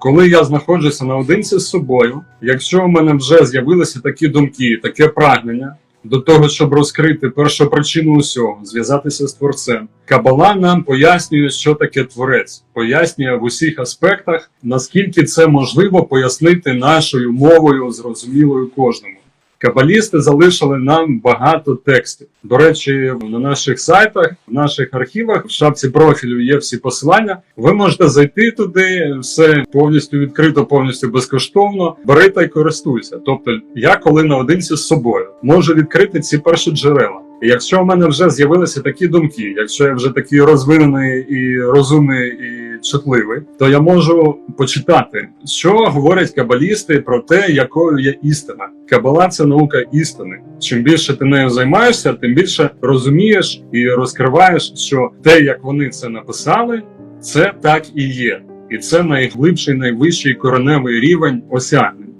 Коли я знаходжуся наодинці з собою, якщо у мене вже з'явилися такі думки, таке прагнення до того, щоб розкрити першу причину усього, зв'язатися з творцем, Кабала нам пояснює, що таке творець, пояснює в усіх аспектах, наскільки це можливо пояснити нашою мовою, зрозумілою кожному. Кабалісти залишили нам багато текстів. До речі, на наших сайтах, в наших архівах, в шапці профілю є всі посилання. Ви можете зайти туди, все повністю відкрито, повністю безкоштовно. Бери та й користуйся. Тобто, я коли наодинці з собою можу відкрити ці перші джерела. І якщо в мене вже з'явилися такі думки, якщо я вже такий розвинений і розумний і чутливий, то я можу почитати, що говорять кабалісти про те, якою є істина. Кабала це наука істини. Чим більше ти нею займаєшся, тим більше розумієш і розкриваєш, що те, як вони це написали, це так і є. І це найглибший, найвищий кореневий рівень осягнення.